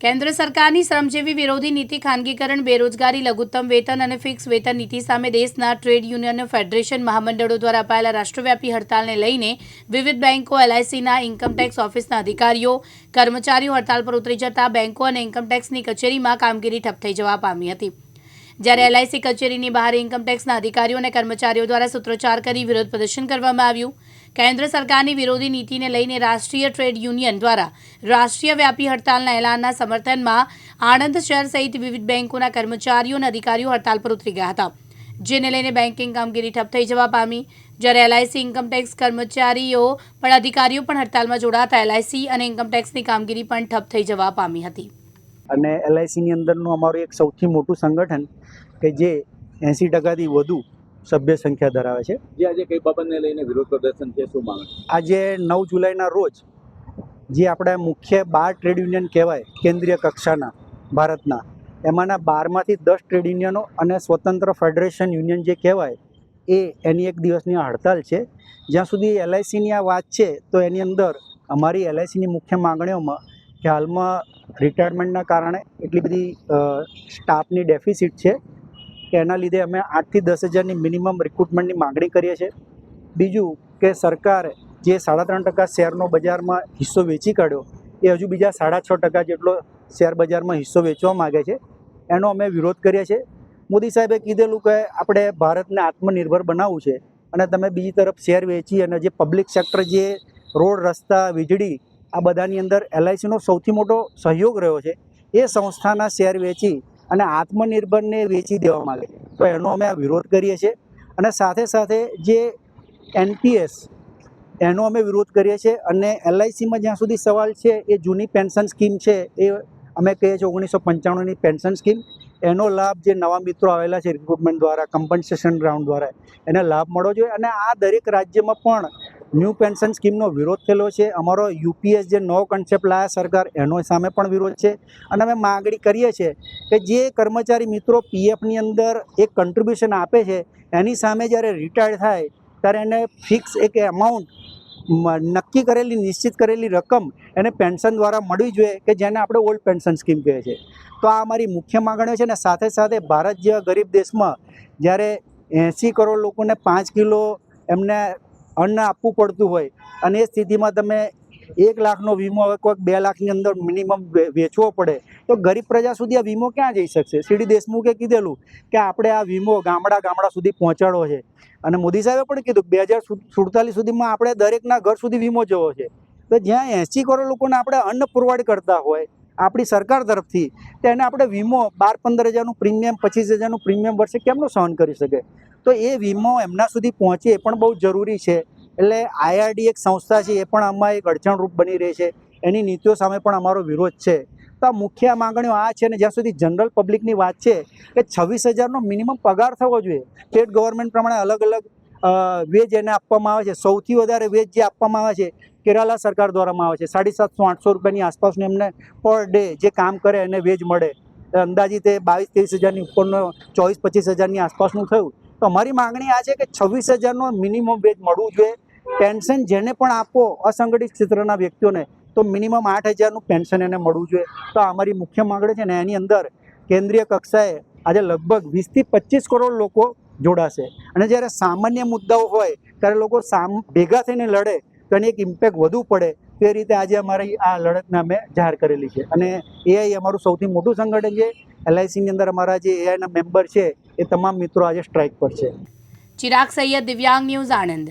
કેન્દ્ર સરકારની શ્રમજીવી વિરોધી નીતિ ખાનગીકરણ, બેરોજગારી, લઘુત્તમ વેતન અને ફિક્સ વેતન નીતિ સામે દેશના ટ્રેડ યુનિયન ફેડરેશન મહામંડળો દ્વારા અપાયેલા રાષ્ટ્રવ્યાપી હડતાલને લઈને વિવિધ બેન્કો એલઆઈસીના ઇન્કમટેક્સ ઓફિસના અધિકારીઓ, કર્મચારીઓ હડતાલ પર ઉતરી જતા બેન્કો અને ઇન્કમટેક્સની કચેરીમાં કામગીરી ઠપ થઈ જવા પામી હતી. જ્યારે એલઆઈસી કચેરીની બહાર ઇન્કમટેક્સના અધિકારીઓ અને કર્મચારીઓ દ્વારા સૂત્રોચ્ચાર કરી વિરોધ પ્રદર્શન કરવામાં આવ્યું કેન્દ્ર સરકારની વિરોધી નીતિને લઈને રાષ્ટ્રીય ટ્રેડ યુનિયન દ્વારા રાષ્ટ્રીય વ્યાપી હડતાલના એલાનના સમર્થનમાં આણંદ શહેર સહિત વિવિધ બેન્કોના કર્મચારીઓ અને અધિકારીઓ હડતાલ પર ઉતરી ગયા હતા, જેને લઈને બેન્કિંગ કામગીરી ઠપ થઈ જવા પામી. જ્યારે એલઆઈસી ઇન્કમટેક્સ કર્મચારીઓ પણ અધિકારીઓ પણ હડતાલમાં જોડાતા એલઆઈસી અને ઇન્કમટેક્સની કામગીરી પણ ઠપ થઈ જવા પામી હતી. અને એલઆઈસીની અંદરનું અમારું એક સૌથી મોટું સંગઠન કે જે એંસી ટકાથી વધુ સભ્ય સંખ્યા ધરાવે છે. જે આજે કઈ બાબતને લઈને વિરોધ પ્રદર્શન છે શું માંગ આજે નવ જુલાઈના રોજ જે આપણા મુખ્ય બાર ટ્રેડ યુનિયન કહેવાય કેન્દ્રીય કક્ષાના ભારતના એમાંના બારમાંથી દસ ટ્રેડ યુનિયનો અને સ્વતંત્ર ફેડરેશન યુનિયન જે કહેવાય એ એની એક દિવસની હડતાલ છે. જ્યાં સુધી એલઆઈસીની આ વાત છે તો એની અંદર અમારી એલઆઈસીની મુખ્ય માંગણીઓમાં કે હાલમાં રિટાયરમેન્ટના કારણે એટલી બધી સ્ટાફની ડેફિસિટ છે. કે એના લીધે અમે આઠથી દસ હજારની મિનિમમ રિક્રુટમેન્ટની માગણી કરીએ છીએ. બીજું કે સરકાર જે સાડા ત્રણ ટકા શેરનો બજારમાં હિસ્સો વેચી કાઢ્યો, એ હજુ બીજા સાડા છ ટકા જેટલો શેર બજારમાં હિસ્સો વેચવા માગે છે. એનો અમે વિરોધ કરીએ છીએ. મોદી સાહેબે કીધેલું કે આપણે ભારતને આત્મનિર્ભર બનાવવું છે અને તમે બીજી તરફ શેર વેચી અને જે પબ્લિક સેક્ટર જે રોડ, રસ્તા, વીજળી, આ બધાની અંદર એલઆઈસીનો સૌથી મોટો સહયોગ રહ્યો છે, એ સંસ્થાના શેર વેચી અને આત્મનિર્ભરને વેચી દેવા માગે તો એનો અમે આ વિરોધ કરીએ છીએ અને સાથે સાથે જે એનપીએસ, એનો અમે વિરોધ કરીએ છીએ અને એલઆઈસીમાં જ્યાં સુધી સવાલ છે એ જૂની પેન્શન સ્કીમ છે એ અમે કહીએ છીએ ઓગણીસો પંચાણુંની પેન્શન સ્કીમ. એનો લાભ જે નવા મિત્રો આવેલા છે રિક્રુટમેન્ટ દ્વારા કમ્પન્સેશન રાઉન્ડ દ્વારા, એને લાભ મળવો જોઈએ. અને આ દરેક રાજ્યમાં પણ ન્યૂ પેન્શન સ્કીમનો વિરોધ થયેલો છે. અમારો યુપીએસ જે નવો કન્સેપ્ટ લાયા સરકાર, એનો સામે પણ વિરોધ છે. અને અમે માગણી કરીએ છીએ કે જે કર્મચારી મિત્રો પીએફની અંદર એક કન્ટ્રીબ્યુશન આપે છે, એની સામે જ્યારે રિટાયર્ડ થાય, ત્યારે એને ફિક્સ એક એમાઉન્ટ નક્કી કરેલી, નિશ્ચિત કરેલી રકમ એને પેન્શન દ્વારા મળવી જોઈએ, કે જેને આપણે ઓલ્ડ પેન્શન સ્કીમ કહે છે. તો આ અમારી મુખ્ય માગણીઓ છે ને, સાથે સાથે ભારત જેવા ગરીબ દેશમાં જ્યારે એંસી કરોડ લોકોને પાંચ કિલો એમને અન્ન આપવું પડતું હોય અને એ સ્થિતિમાં તમે એક લાખનો વીમો હવે કોઈક બે લાખની અંદર મિનિમમ વેચવો પડે, તો ગરીબ પ્રજા સુધી આ વીમો ક્યાં જઈ શકશે? સીડી દેશમુખે કીધેલું કે આપણે આ વીમો ગામડા ગામડા સુધી પહોંચાડવો છે. અને મોદી સાહેબે પણ કીધું બે હજાર સુડતાલીસ સુધીમાં આપણે દરેકના ઘર સુધી વીમો જવો છે. તો જ્યાં એંસી કરોડ લોકોને આપણે અન્ન પ્રોવાઈડ કરતા હોય, આપણી સરકાર તરફથી, તો એને આપણે વીમો બાર પંદર હજારનું પ્રીમિયમ, પચીસ હજારનું પ્રીમિયમ વર્ષે કેમનું સહન કરી શકે? તો એ વીમો એમના સુધી પહોંચે એ પણ બહુ જરૂરી છે. એટલે આઈઆરડી એક સંસ્થા છે, એ પણ આમાં એક અડચણરૂપ બની રહી છે. એની નીતિઓ સામે પણ અમારો વિરોધ છે. તો આ મુખ્ય માંગણીઓ આ છે ને, જ્યાં સુધી જનરલ પબ્લિકની વાત છે, કે છવ્વીસ હજારનો મિનિમમ પગાર થવો જોઈએ. સ્ટેટ ગવર્મેન્ટ પ્રમાણે અલગ અલગ વેજ એને આપવામાં આવે છે. સૌથી વધારે વેજ જે આપવામાં આવે છે, કેરાલા સરકાર દ્વારામાં આવે છે. સાડી સાતસો, આઠસો રૂપિયાની આસપાસનું એમને પર ડે જે કામ કરે એને વેજ મળે. અંદાજિત એ બાવીસ, ત્રેવીસ હજારની ઉપરનો ચોવીસ, પચીસ હજારની આસપાસનું થયું. તો અમારી માંગણી આ છે કે છવ્વીસ હજારનો મિનિમમ વેજ મળવું જોઈએ. પેન્શન જેને પણ આપો અસંગઠિત ક્ષેત્રના વ્યક્તિઓને, તો મિનિમમ આઠ હજારનું પેન્શન એને મળવું જોઈએ. તો અમારી મુખ્ય માંગણી છે ને એની અંદર કેન્દ્રીય કક્ષાએ આજે લગભગ વીસથી પચીસ કરોડ લોકો જોડાશે. અને જ્યારે સામાન્ય મુદ્દાઓ હોય, ત્યારે લોકો સામ ભેગા થઈને લડે, તો એની એક ઇમ્પેક્ટ વધુ પડે. તે રીતે આજે અમારી આ લડતને અમે જાહેર કરેલી છે. અને એઆઈ અમારું સૌથી મોટું સંગઠન છે. એલઆઈસીની અંદર અમારા જે એઆઈના મેમ્બર છે એ તમામ મિત્રો આજે સ્ટ્રાઇક પર છે. ચિરાગ સૈયદ દિવ્યાંગ ન્યૂઝ આણંદ.